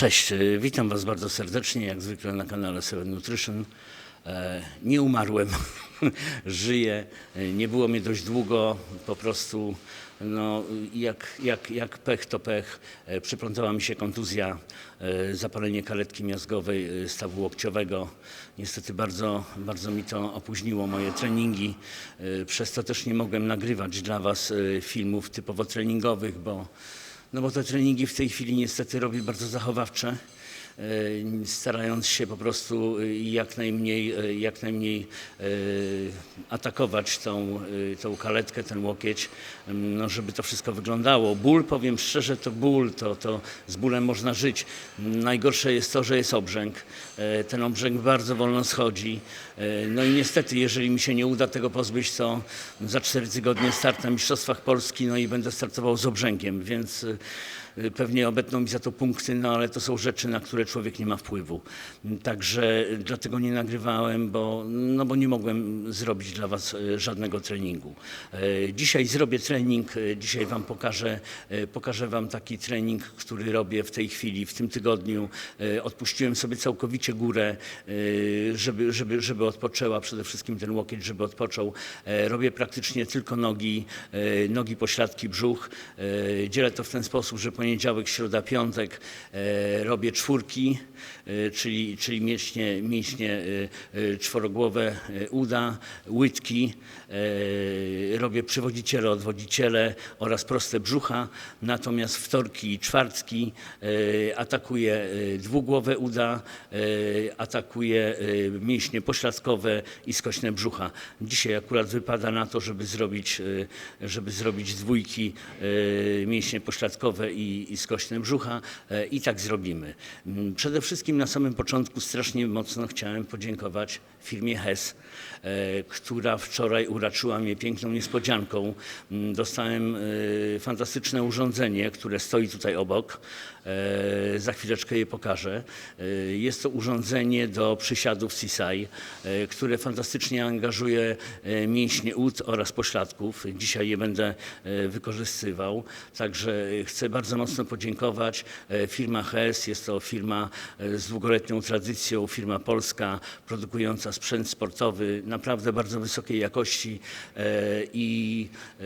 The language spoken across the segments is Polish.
Cześć, e, witam Was bardzo serdecznie, jak zwykle na kanale Seven Nutrition. E, Nie umarłem, żyję, E, nie było mnie dość długo, po prostu no, jak, jak, jak pech to pech. Przyplątała mi się kontuzja, zapalenie karetki miazgowej stawu łokciowego. Niestety bardzo, bardzo mi to opóźniło moje treningi, przez to też nie mogłem nagrywać dla Was filmów typowo treningowych, bo no bo te treningi w tej chwili niestety robię bardzo zachowawcze, starając się po prostu e, jak najmniej, e, jak najmniej e, atakować tą, e, tą kaletkę, ten łokieć, m, no żeby to wszystko wyglądało. Ból, powiem szczerze, to ból, to, to z bólem można żyć. Najgorsze jest to, że jest obrzęk. E, Ten obrzęk bardzo wolno schodzi. E, No i niestety, jeżeli mi się nie uda tego pozbyć, to za cztery tygodnie start na Mistrzostwach Polski, no i będę startował z obrzękiem, więc pewnie obetną mi za to punkty, no ale to są rzeczy, na które człowiek nie ma wpływu. Także dlatego nie nagrywałem, bo, no bo nie mogłem zrobić dla Was y, żadnego treningu. Dzisiaj zrobię trening, dzisiaj Wam pokażę, pokażę Wam taki trening, który robię w tej chwili, w tym tygodniu. Odpuściłem sobie całkowicie górę, żeby, żeby, żeby odpoczęła, przede wszystkim ten łokieć, żeby odpoczął. Robię praktycznie tylko nogi, nogi, pośladki, brzuch. Dzielę to w ten sposób, że poniedziałek, środa, piątek e, robię czwórki, czyli, czyli mięśnie, mięśnie e, e, czworogłowe uda, łydki. Robię przywodziciele, odwodziciele oraz proste brzucha. Natomiast wtorki i czwartki atakuję dwugłowe uda, atakuję mięśnie pośladkowe i skośne brzucha. Dzisiaj akurat wypada na to, żeby zrobić, żeby zrobić dwójki mięśnie pośladkowe i, i skośne brzucha i tak zrobimy. Mm, Przede wszystkim na samym początku strasznie mocno chciałem podziękować firmie HES, e, która wczoraj uraczyła mnie piękną niespodzianką. Mm, Dostałem e, fantastyczne urządzenie, które stoi tutaj obok. E, Za chwileczkę je pokażę. E, Jest to urządzenie do przysiadów CSI, e, które fantastycznie angażuje e, mięśnie ud oraz pośladków. Dzisiaj je będę e, wykorzystywał. Także chcę bardzo mocno podziękować. E, Firma HES jest to firma e, z długoletnią tradycją, firma polska produkująca sprzęt sportowy naprawdę bardzo wysokiej jakości e, i e,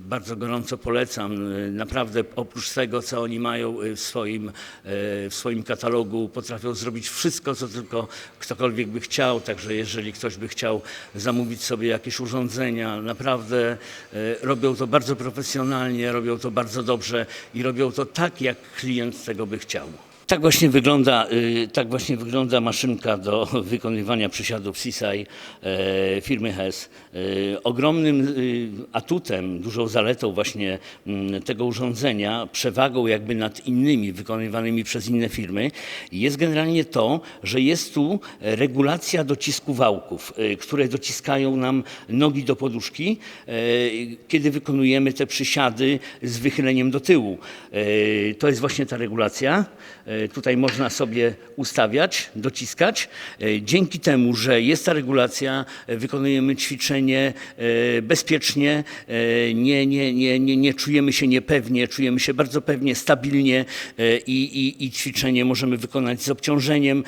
bardzo gorąco polecam. Naprawdę oprócz tego, co oni mają e, w swoim, w swoim katalogu, potrafią zrobić wszystko, co tylko ktokolwiek by chciał. Także jeżeli ktoś by chciał zamówić sobie jakieś urządzenia, naprawdę robią to bardzo profesjonalnie, robią to bardzo dobrze i robią to tak, jak klient tego by chciał. Tak właśnie wygląda, y, tak właśnie wygląda maszynka do wykonywania przysiadów CSI e, firmy HES. E, Ogromnym y, atutem, dużą zaletą właśnie mm, tego urządzenia, przewagą jakby nad innymi wykonywanymi przez inne firmy jest generalnie to, że jest tu regulacja docisku wałków, e, które dociskają nam nogi do poduszki, kiedy wykonujemy te przysiady z wychyleniem do tyłu. To jest właśnie ta regulacja. E, Tutaj można sobie ustawiać, dociskać. E, Dzięki temu, że jest ta regulacja, e, wykonujemy ćwiczenie bezpiecznie, nie, nie, nie, nie, nie czujemy się niepewnie, czujemy się bardzo pewnie, stabilnie i, i, i ćwiczenie możemy wykonać z obciążeniem,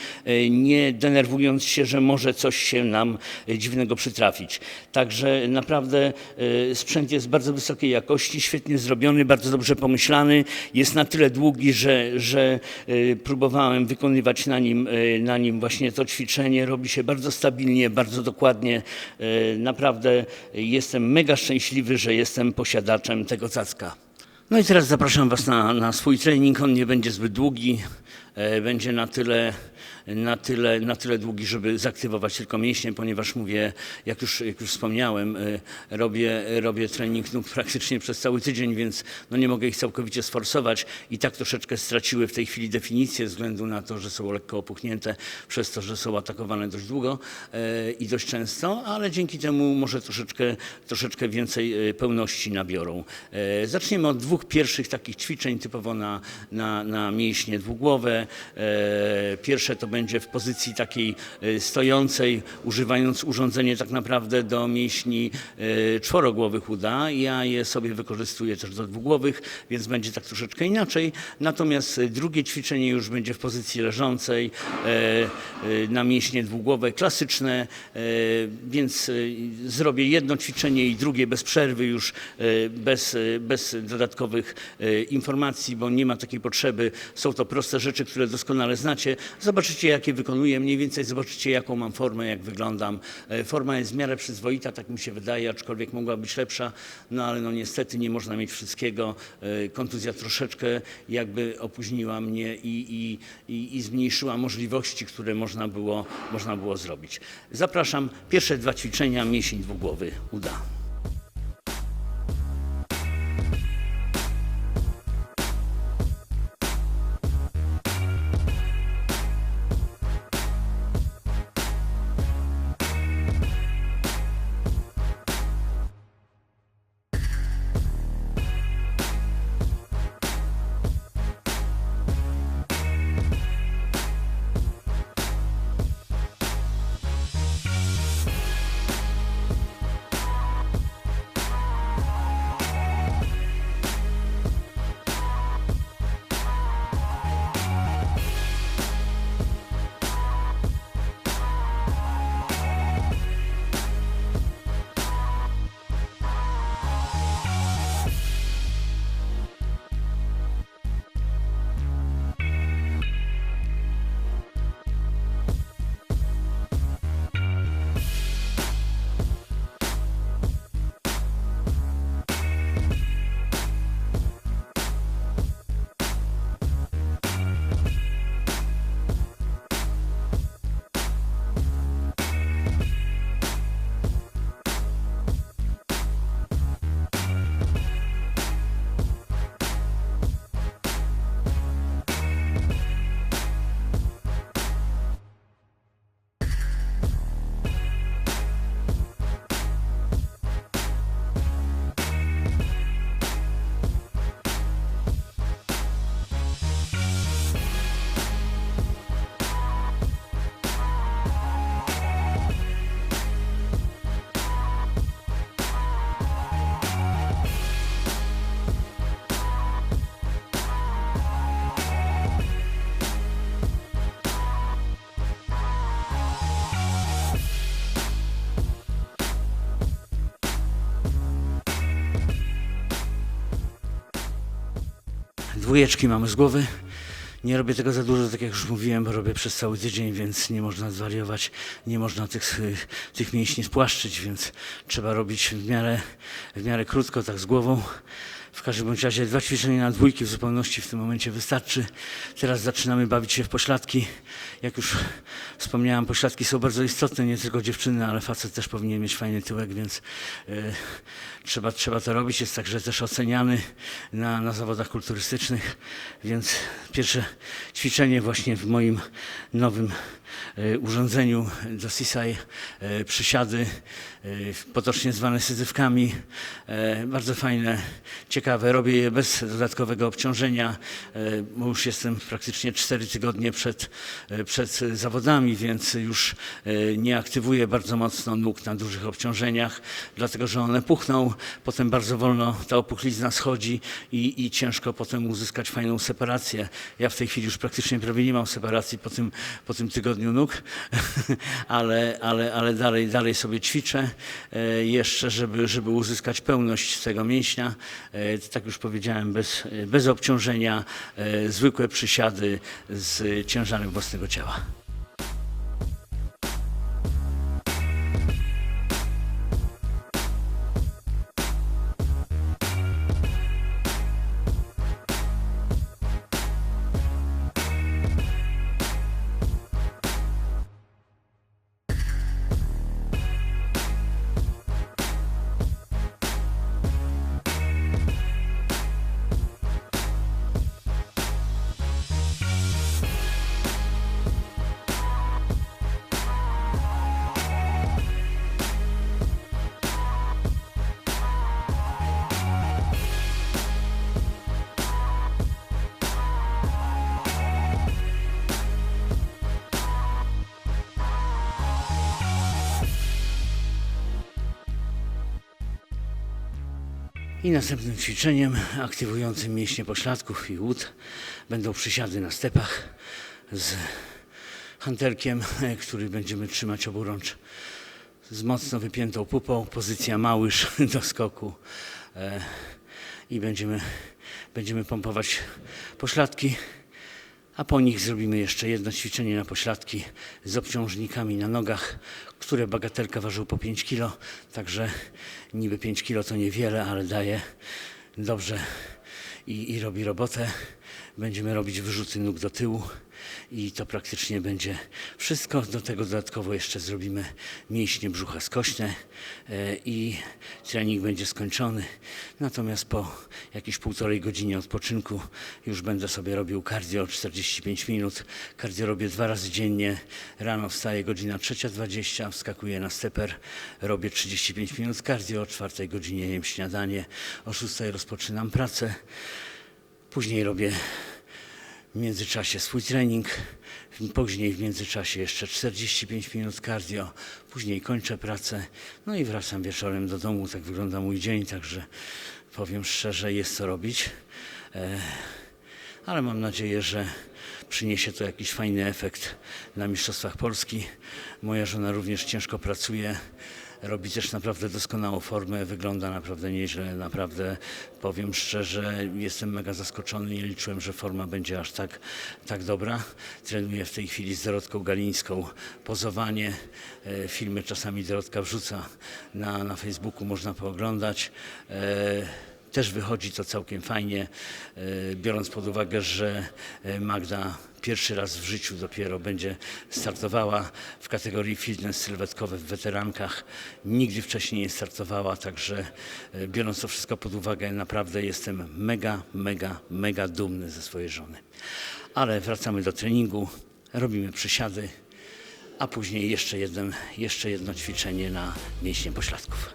nie denerwując się, że może coś się nam dziwnego przytrafić. Także naprawdę sprzęt jest bardzo wysokiej jakości, świetnie zrobiony, bardzo dobrze pomyślany. Jest na tyle długi, że, że próbowałem wykonywać na nim, e, na nim właśnie to ćwiczenie. Robi się bardzo stabilnie, bardzo dokładnie. E, Naprawdę jestem mega szczęśliwy, że jestem posiadaczem tego cacka. No i teraz zapraszam Was na, na swój trening. On nie będzie zbyt długi, e, będzie na tyle, na, tyle, na tyle długi, żeby zaktywować tylko mięśnie, ponieważ mówię, jak już, jak już wspomniałem, e, robię, robię trening nóg praktycznie przez cały tydzień, więc no nie mogę ich całkowicie sforsować i tak troszeczkę straciły w tej chwili definicję ze względu na to, że są lekko opuchnięte, przez to, że są atakowane dość długo e, i dość często, ale dzięki temu może troszeczkę, troszeczkę więcej pełności nabiorą. Zaczniemy od dwóch dwóch pierwszych takich ćwiczeń typowo na, na, na mięśnie dwugłowe. E, Pierwsze to będzie w pozycji takiej e, stojącej, używając urządzenie tak naprawdę do mięśni e, czworogłowych uda. Ja je sobie wykorzystuję też do dwugłowych, więc będzie tak troszeczkę inaczej. Natomiast drugie ćwiczenie już będzie w pozycji leżącej na mięśnie dwugłowe, klasyczne, więc zrobię jedno ćwiczenie i drugie bez przerwy już, bez, bez dodatkowych e, informacji, bo nie ma takiej potrzeby. Są to proste rzeczy, które doskonale znacie. Zobaczycie, jakie wykonuję, mniej więcej zobaczycie, jaką mam formę, jak wyglądam. E, Forma jest w miarę przyzwoita, tak mi się wydaje, aczkolwiek mogła być lepsza, no ale no niestety nie można mieć wszystkiego. E, Kontuzja troszeczkę jakby opóźniła mnie i, i, i, zmniejszyła możliwości, które można było, można było zrobić. Zapraszam, pierwsze dwa ćwiczenia, mięsień dwugłowy uda. Dwójeczki mamy z głowy. Nie robię tego za dużo, tak jak już mówiłem, robię przez cały tydzień, więc nie można zwariować, nie można tych, y, tych mięśni spłaszczyć, więc trzeba robić w miarę, w miarę krótko, tak z głową. W każdym bądź razie dwa ćwiczenia na dwójki w zupełności w tym momencie wystarczy. Teraz zaczynamy bawić się w pośladki. Jak już wspomniałem, pośladki są bardzo istotne, nie tylko dziewczyny, ale facet też powinien mieć fajny tyłek, więc y, trzeba, trzeba to robić. Jest także też oceniany na, na zawodach kulturystycznych, więc pierwsze ćwiczenie właśnie w moim nowym urządzeniu do CISAI, e, przysiady, e, potocznie zwane syzyfkami. E, Bardzo fajne, ciekawe. Robię je bez dodatkowego obciążenia, e, bo już jestem praktycznie 4 tygodnie przed, e, przed zawodami, więc już e, nie aktywuję bardzo mocno nóg na dużych obciążeniach, dlatego że one puchną, potem bardzo wolno ta opuchlizna schodzi i, i ciężko potem uzyskać fajną separację. Ja w tej chwili już praktycznie prawie nie mam separacji po tym, po tym tygodniu nóg, ale, ale, ale dalej, dalej sobie ćwiczę e, jeszcze, żeby, żeby uzyskać pełność tego mięśnia. E, Tak już powiedziałem, bez, bez obciążenia, e, zwykłe przysiady z ciężarem własnego ciała. Następnym ćwiczeniem aktywującym mięśnie pośladków i łód będą przysiady na stepach z hantelkiem, który będziemy trzymać oburącz z mocno wypiętą pupą, pozycja małyż do skoku e, i będziemy, będziemy pompować pośladki, a po nich zrobimy jeszcze jedno ćwiczenie na pośladki z obciążnikami na nogach, które bagatelka ważył po 5 kg, także niby 5 kg to niewiele, ale daje dobrze i, i robi robotę. Będziemy robić wyrzuty nóg do tyłu i to praktycznie będzie wszystko. Do tego dodatkowo jeszcze zrobimy mięśnie brzucha skośne e, i trening będzie skończony. Natomiast po jakieś półtorej godzinie odpoczynku już będę sobie robił cardio 45 minut. Cardio robię dwa razy dziennie. Rano wstaję godzina 3.20, wskakuję na steper, robię 35 minut cardio, o 4 godzinie jem śniadanie, o 6 rozpoczynam pracę. Później robię w międzyczasie swój trening, później w międzyczasie jeszcze 45 minut cardio, później kończę pracę, no i wracam wieczorem do domu. Tak wygląda mój dzień, także powiem szczerze, jest co robić. E, ale mam nadzieję, że przyniesie to jakiś fajny efekt na Mistrzostwach Polski. Moja żona również ciężko pracuje robi też naprawdę doskonałą formę, wygląda naprawdę nieźle, naprawdę powiem szczerze, jestem mega zaskoczony, nie liczyłem, że forma będzie aż tak, tak dobra. Trenuję w tej chwili z Dorotką Galińską pozowanie, e, filmy czasami Dorotka wrzuca na, na Facebooku, można pooglądać. E, też wychodzi to całkiem fajnie, e, biorąc pod uwagę, że Magda pierwszy raz w życiu dopiero będzie startowała w kategorii fitness sylwetkowe w weterankach. Nigdy wcześniej nie startowała, także e, biorąc to wszystko pod uwagę, naprawdę jestem mega, mega, mega dumny ze swojej żony. Ale wracamy do treningu, robimy przysiady, a później jeszcze, jeden, jeszcze jedno ćwiczenie na mięśnie pośladków.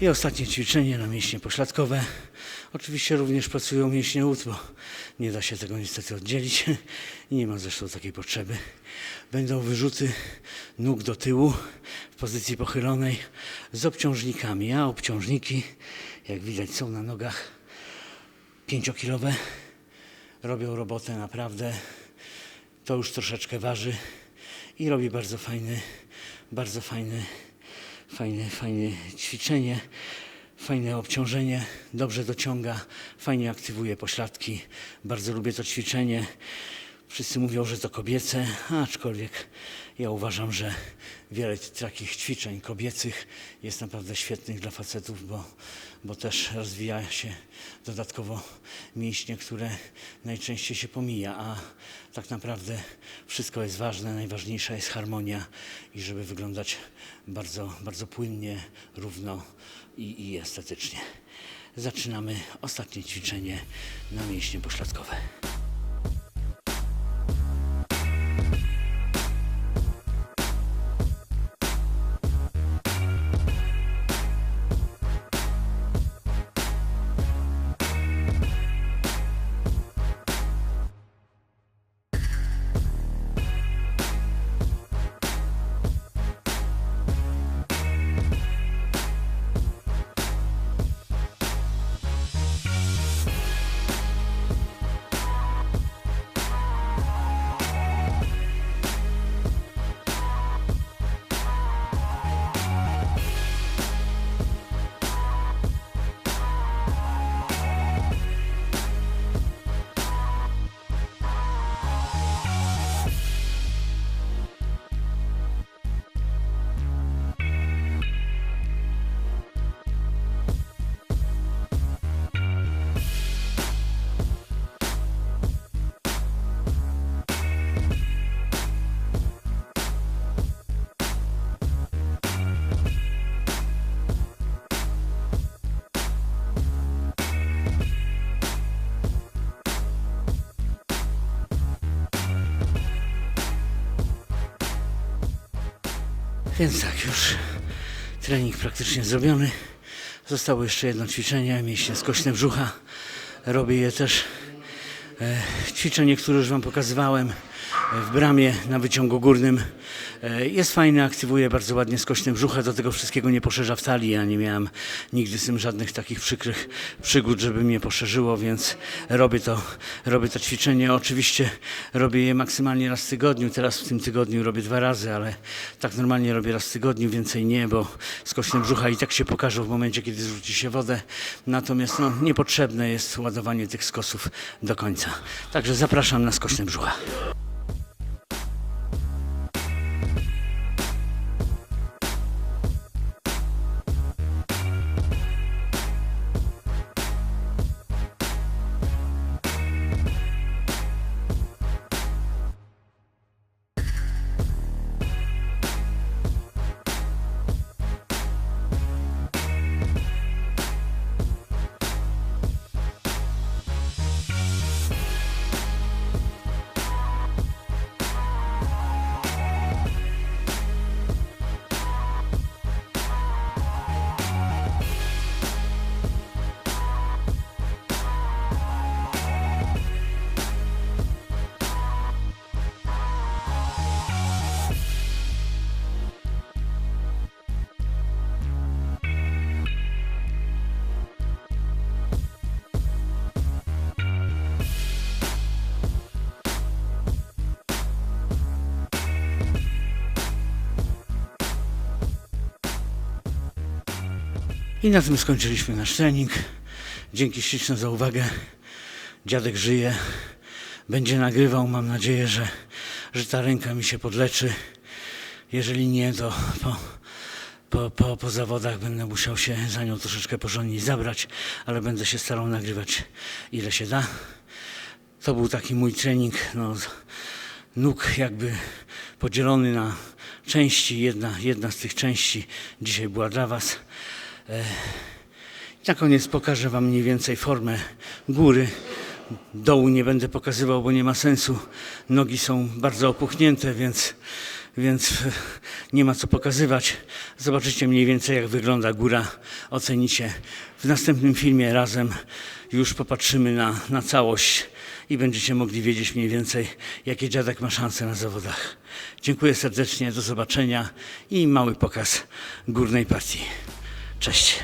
I ostatnie ćwiczenie na mięśnie pośladkowe. Oczywiście również pracują mięśnie łód, bo nie da się tego niestety oddzielić i nie ma zresztą takiej potrzeby. Będą wyrzuty nóg do tyłu w pozycji pochylonej z obciążnikami, a obciążniki, jak widać, są na nogach pięciokilowe. Robią robotę naprawdę. To już troszeczkę waży i robi bardzo fajny, bardzo fajny fajne, fajne ćwiczenie, fajne obciążenie, dobrze dociąga, fajnie aktywuje pośladki. Bardzo lubię to ćwiczenie. Wszyscy mówią, że to kobiece, aczkolwiek ja uważam, że wiele takich ćwiczeń kobiecych jest naprawdę świetnych dla facetów, bo, bo też rozwija się dodatkowo mięśnie, które najczęściej się pomija, a tak naprawdę wszystko jest ważne, najważniejsza jest harmonia i żeby wyglądać bardzo, bardzo płynnie, równo i, i estetycznie. Zaczynamy ostatnie ćwiczenie na mięśnie pośladkowe. Więc tak, już trening praktycznie zrobiony. Zostało jeszcze jedno ćwiczenie, mięśnie skośne brzucha. Robię je też. E, ćwiczenie, które już Wam pokazywałem w bramie na wyciągu górnym. E, Jest fajne, aktywuje bardzo ładnie skośne brzucha, do tego wszystkiego nie poszerza w talii. Ja nie miałem nigdy z tym żadnych takich przykrych przygód, żeby mnie poszerzyło, więc robię to, robię to ćwiczenie. Oczywiście robię je maksymalnie raz w tygodniu. Teraz w tym tygodniu robię dwa razy, ale tak normalnie robię raz w tygodniu, więcej nie, bo skośne brzucha i tak się pokażą w momencie, kiedy zrzuci się wodę. Natomiast no, niepotrzebne jest ładowanie tych skosów do końca. Także zapraszam na skośne brzucha. I na tym skończyliśmy nasz trening. Dzięki śliczne za uwagę. Dziadek żyje. Będzie nagrywał. Mam nadzieję, że, że ta ręka mi się podleczy. Jeżeli nie, to po, po, po, po zawodach będę musiał się za nią troszeczkę porządnie zabrać, ale będę się starał nagrywać ile się da. To był taki mój trening no, nóg jakby podzielony na części. Jedna, jedna z tych części dzisiaj była dla Was. Na koniec pokażę Wam mniej więcej formę góry. Dołu nie będę pokazywał, bo nie ma sensu. Nogi są bardzo opuchnięte, więc, więc nie ma co pokazywać. Zobaczycie mniej więcej, jak wygląda góra. Ocenicie. W następnym filmie razem już popatrzymy na, na całość i będziecie mogli wiedzieć mniej więcej, jakie dziadek ma szanse na zawodach. Dziękuję serdecznie, do zobaczenia i mały pokaz górnej partii. Cześć.